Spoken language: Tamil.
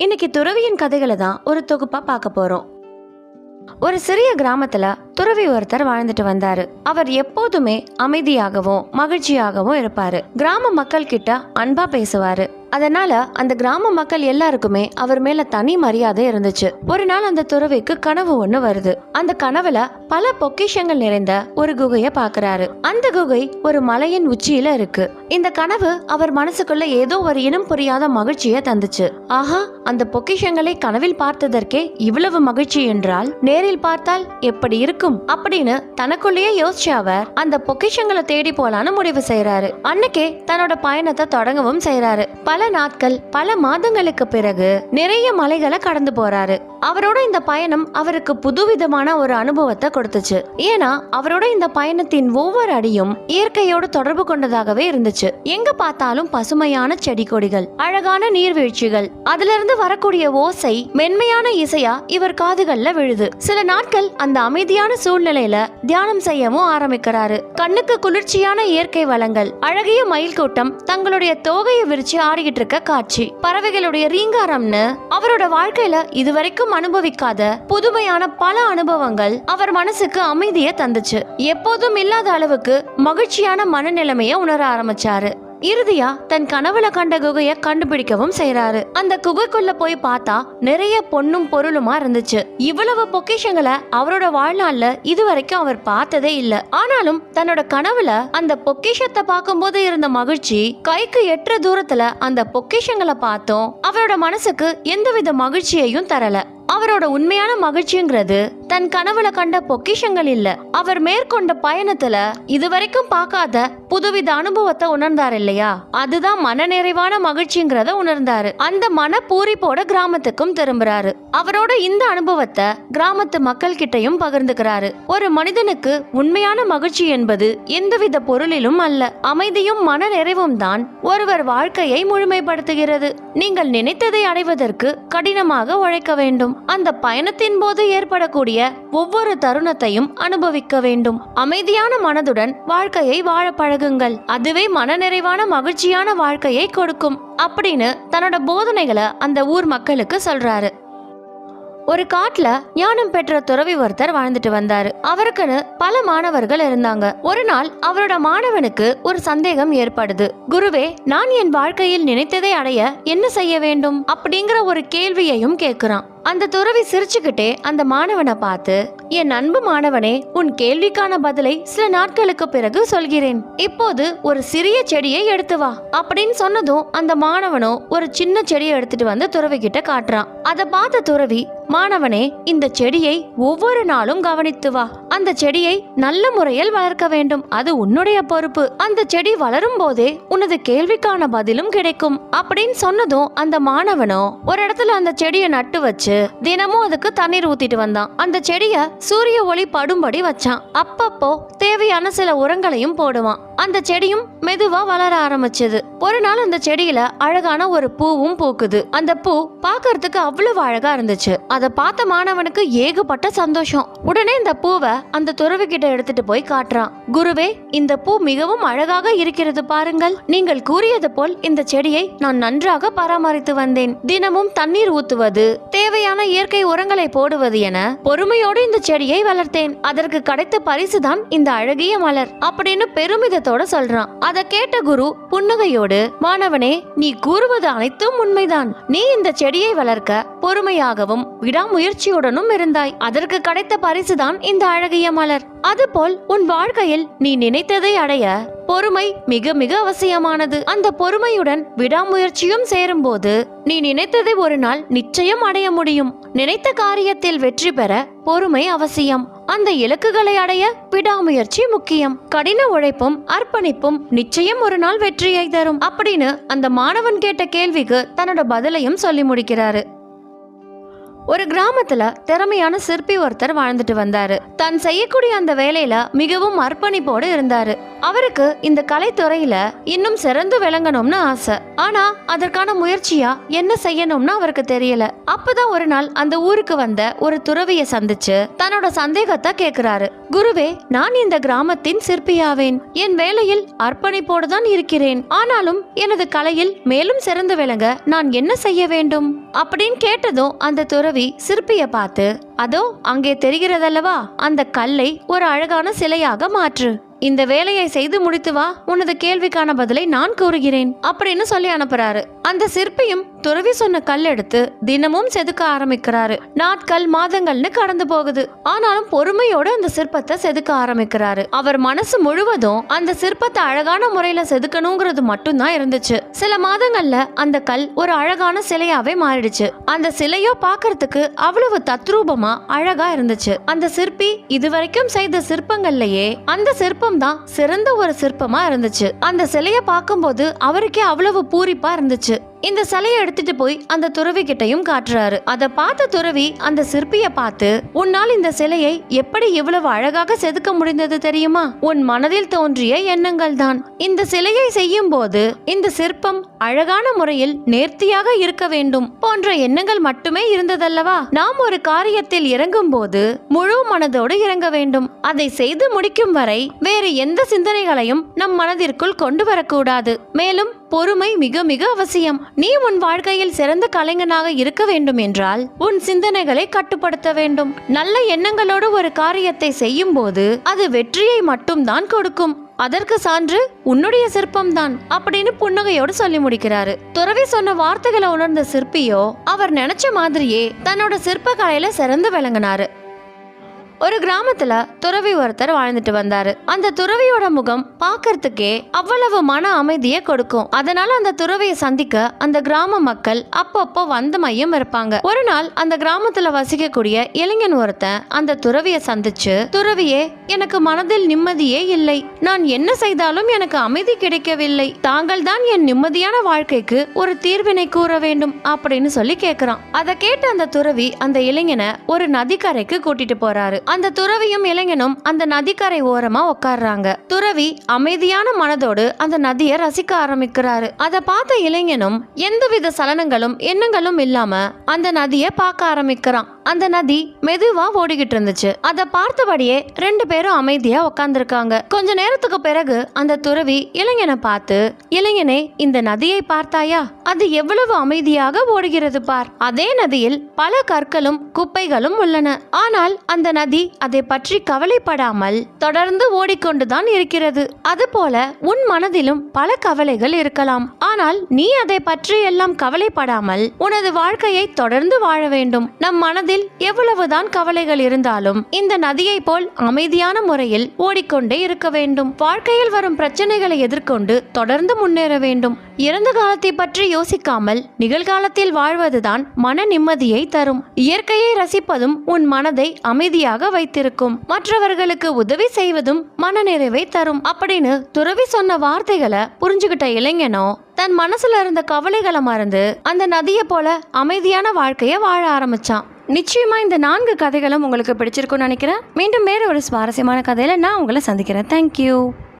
இன்னைக்கு துறவியின் கதைகளை தான் ஒரு தொகுப்பா பார்க்க போறோம். ஒரு சிறிய கிராமத்துல துறவி ஒருத்தர் வாழ்ந்துட்டு வந்தாரு. அவர் எப்போதுமே அமைதியாகவும் மகிழ்ச்சியாகவும் இருப்பாரு. கிராம மக்கள் கிட்ட அன்பா பேசுவாரு. அதனால அந்த கிராம மக்கள் எல்லாருக்குமே அவர் மேல தனி மரியாதை இருந்துச்சு. ஒரு நாள் அந்த துறவிக்கு கனவு ஒண்ணு வருது. அந்த கனவுல பல பொக்கிஷங்கள் நிறைந்த ஒரு குகைய பாக்குறாரு. அந்த குகை ஒரு மலையின் உச்சியில இருக்கு. இந்த கனவு அவர் மனசுக்குள்ள ஏதோ ஒரு இனம் புரியாத மகிழ்ச்சியை தந்துச்சு. ஆஹா அந்த பொக்கிஷங்களை கனவில் பார்த்ததற்கே இவ்வளவு மகிழ்ச்சி என்றால் நேரில் பார்த்தால் எப்படி இருக்கும்? அப்படின்னு தனக்குள்ளேயே யோசிச்ச அவர் அந்த பொக்கிஷங்களை தேடி போலான்னு முடிவு செய்யறாரு அன்னைக்கே தன்னோட பயணத்தை தொடங்கவும் செய்யறாரு பல நாட்கள் பல மாதங்களுக்கு பிறகு நிறைய மலைகளை கடந்து போறாரு. அவரோட இந்த பயணம் அவருக்கு புதுவிதமான ஒரு அனுபவத்தை கொடுத்துச்சு. ஏன்னா அவரோட இந்த பயணத்தின் ஒவ்வொரு அடியும் இயற்கையோடு தொடர்பு கொண்டதாகவே இருந்துச்சு. எங்க பார்த்தாலும் பசுமையான செடி கொடிகள் அழகான நீர்வீழ்ச்சிகள் அதுல இருந்து வரக்கூடிய ஓசை மென்மையான இசையா இவர் காதுகள்ல விழுது. சில நாட்கள் அந்த அமைதியான சூழ்நிலையில தியானம் செய்யவும் ஆரம்பிக்கிறாரு. கண்ணுக்கு குளிர்ச்சியான இயற்கை வளங்கள் அழகிய மயில் கூட்டம் தங்களுடைய தோகையை விரிச்சு ஆடிக்கிட்டு இருக்க காட்சி. பறவைகளுடைய ரீங்காரம்னு அவரோட வாழ்க்கையில இதுவரைக்கும் அனுபவிக்காத புதுமையான பல அனுபவங்கள் அவர் மனசுக்கு அமைதியை தந்துச்சு. எப்போதும் இல்லாத அளவுக்கு மகிழ்ச்சியான மனநிலைமைய உணர ஆரம்பிச்சாரு. இறுதியா தன் கனவுல கண்ட குகைய கண்டுபிடிக்கவும் செய்யறாரு அந்த குகைக்குள்ள போய் பார்த்தா நிறைய பொண்ணும் பொருளுமா இருந்துச்சு. இவ்வளவு பொக்கிஷங்களை அவரோட வாழ்நாள்ல இதுவரைக்கும் அவர் பார்த்ததே இல்ல. ஆனாலும் தன்னோட கனவுல அந்த பொக்கிஷத்தை பார்க்கும்போது இருந்த மகிழ்ச்சி கைக்கு எட்டுற தூரத்துல அந்த பொக்கிஷங்களை பார்த்தோம். அவரோட மனசுக்கு எந்தவித மகிழ்ச்சியையும் தரல. அவரோட உண்மையான மகிழ்ச்சிங்கிறது தன் கனவுல கண்ட பொக்கிஷங்கள் இல்ல. அவர் மேற்கொண்ட பயணத்துல இதுவரைக்கும் பார்க்காத புதுவித அனுபவத்தை உணர்ந்தார் இல்லையா? அதுதான் மனநிறைவான மகிழ்ச்சிங்கிறத உணர்ந்தாரு. அந்த மன பூரிப்போட கிராமத்துக்கும் திரும்புறாரு. அவரோட இந்த அனுபவத்தை கிராமத்து மக்கள் கிட்டையும் பகிர்ந்துக்கிறாரு. ஒரு மனிதனுக்கு உண்மையான மகிழ்ச்சி என்பது எந்தவித பொருளிலும் அல்ல. அமைதியும் மன நிறைவும் தான் ஒருவர் வாழ்க்கையை முழுமைப்படுத்துகிறது. நீங்கள் நினைத்ததை அடைவதற்கு கடினமாக உழைக்க வேண்டும். அந்த பயணத்தின் போது ஏற்படக்கூடிய ஒவ்வொரு தருணத்தையும் அனுபவிக்க வேண்டும். அமைதியான மனதுடன் வாழ்க்கையை வாழ பழகுங்கள். அதுவே மனநிறைவான மகிழ்ச்சியான வாழ்க்கையை கொடுக்கும். அப்படின்னு தன்னோட போதனைகளை அந்த ஊர் மக்களுக்கு சொல்றாரு. ஒரு காட்டுல ஞானம் பெற்ற துறவி ஒருத்தர் வாழ்ந்துட்டு வந்தாரு. அவருக்குன்னு பல மாணவர்கள் இருந்தாங்க. ஒரு நாள் அவரோட மாணவனுக்கு ஒரு சந்தேகம் ஏற்படுது. குருவே நான் என் வாழ்க்கையில் நினைத்ததை அடைய என்ன செய்ய வேண்டும்? அப்படிங்கிற ஒரு கேள்வியையும் கேக்குறான். அந்த துறவி சிரிச்சுக்கிட்டே அந்த மாணவனை பார்த்து என் அன்பு மாணவனே உன் கேள்விக்கான பதிலை சில நாட்களுக்கு பிறகு சொல்கிறேன். இப்போது ஒரு சிறிய செடியை எடுத்து வா. அப்படின்னு சொன்னதும் அந்த மாணவனோ ஒரு சின்ன செடியை எடுத்துட்டு வந்து துறவி கிட்ட காட்டுறான் அதை பார்த்த துறவி மாணவனே இந்த செடியை ஒவ்வொரு நாளும் கவனித்து வா. அந்த செடியை நல்ல முறையில் வளர்க்க வேண்டும். அது உன்னுடைய பொறுப்பு. அந்த செடி வளரும் போதே உனது கேள்விக்கான பதிலும் கிடைக்கும். அப்படின்னு சொன்னதும் அந்த மாணவனோ ஒரு இடத்துல அந்த செடியை நட்டு வச்சு தினமும் அதுக்கு தண்ணீர் ஊத்திட்டு வந்தான். அந்த செடியை சூரிய ஒளி படும்படி வச்சான். அப்பப்போ தேவையான சில உரங்களையும் போடுவான். அந்த செடியும் மெதுவா வளர ஆரம்பிச்சது. ஒரு நாள் அந்த செடியில அழகான ஒரு பூவும் பூக்குது. அந்த பூ பார்க்கறதுக்கு அவ்வளவு அழகா இருந்துச்சு. அதை பார்த்த மாணவனுக்கு ஏகப்பட்ட சந்தோஷம். உடனே இந்த பூவை அந்த துறவி கிட்ட எடுத்துட்டு போய் காட்டுறான். குருவே இந்த பூ மிகவும் அழகாக இருக்கிறது பாருங்கள். நீங்கள் கூறியது போல் இந்த செடியை நான் நன்றாக பராமரித்து வந்தேன். தினமும் தண்ணீர் ஊத்துவது தேவையான இயற்கை உரங்களை போடுவது என பொறுமையோடு இந்த செடியை வளர்த்தேன். அதற்கு கிடைத்த பரிசுதான் இந்த அழகிய மலர். அப்படின்னு பெருமிதத்தோட சொல்றான். அதை கேட்ட குரு புன்னகையோடு மாணவனே நீ கூறுவது அனைத்தும் உண்மைதான். நீ இந்த செடியை வளர்க்க பொறுமையாகவும் விடாமுயற்சியுடனும் இருந்தாய். அதற்கு கிடைத்த பரிசுதான் இந்த அழகிய மலர். அதுபோல் உன் வாழ்க்கையில் நீ நினைத்ததை அடைய பொறுமை மிக மிக அவசியமானது. அந்த பொறுமையுடன் விடாமுயற்சியும் சேரும்போது நீ நினைத்ததை ஒரு நாள் நிச்சயம் அடைய முடியும். நினைத்த காரியத்தில் வெற்றி பெற பொறுமை அவசியம். அந்த இலக்குகளை அடைய விடாமுயற்சி முக்கியம். கடின உழைப்பும் அர்ப்பணிப்பும் நிச்சயம் ஒரு நாள் வெற்றியை தரும். அப்படின்னு அந்த மாணவன் கேட்ட கேள்விக்கு தன்னோட பதிலையும் சொல்லி முடிக்கிறாரு. ஒரு கிராமத்துல திறமையான சிற்பி ஒருத்தர் வாழ்ந்துட்டு வந்தாரு. தான் செய்யக்கூடிய அந்த வேலையில மிகவும் அர்ப்பணிப்போடு இருந்தாரு. அவருக்கு இந்த கலைத்துறையில இன்னும் சிறந்து விளங்கணும்னு ஆசை. ஆனா அதற்கான முயற்சியா என்ன செய்யணும்னு அவருக்கு தெரியல. அப்பதான் ஒரு நாள் அந்த ஊருக்கு வந்த ஒரு துறவிய சந்திச்சு தன்னோட சந்தேகத்தை கேக்குறாரு. குருவே நான் இந்த கிராமத்தின் சிற்பியாவேன். என் வேலையில் அர்ப்பணிப்போடு தான் இருக்கிறேன். ஆனாலும் எனது கலையில் மேலும் சிறந்து விளங்க நான் என்ன செய்ய வேண்டும்? அப்படின்னு கேட்டதும் அந்த துறவி சிற்பிய பார்த்து அதோ அங்கே தெரிகிறதல்லவா? அந்த கல்லை ஒரு அழகான சிலையாக மாற்று. இந்த வேலையை செய்து முடித்து வா உனது கேள்விக்கான பதிலை நான் கூறுகிறேன். அப்படின்னு சொல்லி அனுப்புறாரு. அந்த சிற்பியும் துறவி சொன்ன கல் எடுத்து தினமும் செதுக்க ஆரம்பிக்கிறாரு. நாட்கள் மாதங்கள்னு கடந்து போகுது. ஆனாலும் பொறுமையோட அந்த சிற்பத்தை செதுக்க ஆரம்பிக்கிறாரு. அவர் மனசு முழுவதும் அந்த சிற்பத்தை அழகான முறையில செதுக்கணுங்கிறது மட்டும்தான் இருந்துச்சு. சில மாதங்கள்ல அந்த கல் ஒரு அழகான சிலையாவே மாறிடுச்சு. அந்த சிலையோ பாக்குறதுக்கு அவ்வளவு தத்ரூபமா அழகா இருந்துச்சு. அந்த சிற்பி இதுவரைக்கும் செய்த சிற்பங்கள்லயே அந்த சிற்பம் தான் சிறந்த ஒரு சிற்பமா இருந்துச்சு. அந்த சிலைய பார்க்கும்போது அவருக்கே அவ்வளவு பூரிப்பா இருந்துச்சு. இந்த சிலையை எடுத்துட்டு போய் அந்த துறவி கிட்டையும் காட்டுறாரு. அதை பார்த்த துறவி அந்த சிற்பிய பார்த்து உன்னால் இந்த சிலையை எப்படி இவ்வளவு அழகாக செதுக்க முடிந்தது தெரியுமா? உன் மனதில் தோன்றிய எண்ணங்கள் தான். இந்த சிலையை செய்யும் போது இந்த சிற்பம் அழகான முறையில் நேர்த்தியாக இருக்க வேண்டும் போன்ற எண்ணங்கள் மட்டுமே இருந்ததல்லவா? நாம் ஒரு காரியத்தில் இறங்கும் போது முழு மனதோடு இறங்க வேண்டும். அதை செய்து முடிக்கும் வரை வேறு எந்த சிந்தனைகளையும் நம் மனதிற்குள் கொண்டு வரக்கூடாது. மேலும் பொறுமை மிக மிக அவசியம். நீ உன் வாழ்க்கையில் சிறந்த கலைஞனாக இருக்க வேண்டும் என்றால் உன் சிந்தனைகளை கட்டுப்படுத்த வேண்டும். நல்ல எண்ணங்களோடு ஒரு காரியத்தை செய்யும் போது அது வெற்றியை மட்டும்தான் கொடுக்கும். அதற்கு சான்று உன்னுடைய சிற்பம் தான் அப்படின்னு புன்னகையோடு சொல்லி முடிக்கிறாரு. துறவி சொன்ன வார்த்தைகளை உணர்ந்த சிற்பியோ அவர் நினைச்ச மாதிரியே தன்னோட சிற்ப கலையில சிறந்து விளங்கினாரு. ஒரு கிராமத்துல துறவி ஒருத்தர் வாழ்ந்துட்டு வந்தாரு. அந்த துறவியோட முகம் பார்க்கறதுக்கே அவ்வளவு மன அமைதியை கொடுக்கும். அதனால அந்த துறவியை சந்திக்க அந்த கிராம மக்கள் அப்பப்போ வந்த மையம் இருப்பாங்க. ஒரு நாள் அந்த கிராமத்துல வசிக்கக்கூடிய இளைஞன் ஒருத்தன் அந்த துறவியை சந்திச்சு துறவியே எனக்கு மனதில் நிம்மதியே இல்லை. நான் என்ன செய்தாலும் எனக்கு அமைதி கிடைக்கவில்லை. தாங்கள் தான் என் நிம்மதியான வாழ்க்கைக்கு ஒரு தீர்வினை கூற வேண்டும் அப்படின்னு சொல்லி கேக்குறான். அதை கேட்ட அந்த துறவி அந்த இளைஞனை ஒரு நதிக்கரைக்கு கூட்டிட்டு போறாரு. அந்த துறவியும் இளைஞனும் அந்த நதிக்கரை ஓரமா உட்கார்றாங்க துறவி அமைதியான மனதோடு அந்த நதியை ரசிக்க ஆரம்பிக்கிறாரு. அதை பார்த்த இளைஞனும் எந்தவித சலனங்களும் எண்ணங்களும் இல்லாம அந்த நதியை பார்க்க ஆரம்பிக்கிறான். அந்த நதி மெதுவா ஓடிக்கிட்டு இருந்துச்சு அதை பார்த்தபடியே ரெண்டு பேரும் அமைதியா உட்காந்துருக்காங்க கொஞ்ச நேரத்துக்கு பிறகு அந்த துறவி இளைஞனை பார்த்து இளைஞனே இந்த நதியை பார்த்தாயா? அது எவ்வளவு அமைதியாக ஓடுகிறது பார். அதே நதியில் பல கற்களும் குப்பைகளும் உள்ளன. ஆனால் அந்த நதி அதை பற்றி கவலைப்படாமல் தொடர்ந்து ஓடிக்கொண்டுதான் இருக்கிறது. அதுபோல உன் மனதிலும் பல கவலைகள் இருக்கலாம். ஆனால் நீ அதை பற்றி எல்லாம் கவலைப்படாமல் உனது வாழ்க்கையை தொடர்ந்து வாழ வேண்டும். நம் மனதில் எவ்வளவுதான் கவலைகள் இருந்தாலும் இந்த நதியை போல் அமைதியான முறையில் ஓடிக்கொண்டே இருக்க வேண்டும். வாழ்க்கையில் வரும் பிரச்சனைகளை எதிர்கொண்டு தொடர்ந்து முன்னேற வேண்டும். இறந்த காலத்தை பற்றி யோசிக்காமல் நிகழ்காலத்தில் வாழ்வதுதான் மன நிம்மதியை தரும். இயற்கையை ரசிப்பதும் உன் மனதை அமைதியாக வைத்திருக்கும். மற்றவர்களுக்கு உதவி செய்வதும் மனநிறைவை தரும். அப்படின்னு துறவி சொன்ன வார்த்தைகளை புரிஞ்சுகிட்ட இளைஞனோ தன் மனசுல இருந்த கவலைகளை மறந்து அந்த நதியை போல அமைதியான வாழ்க்கையை வாழ ஆரம்பிச்சான். நிச்சயமா இந்த நான்கு கதைகளும் உங்களுக்கு பிடிச்சிருக்கும்னு நினைக்கிறேன். மீண்டும் வேற ஒரு சுவாரஸ்யமான கதையில நான் உங்களை சந்திக்கிறேன். தேங்க்யூ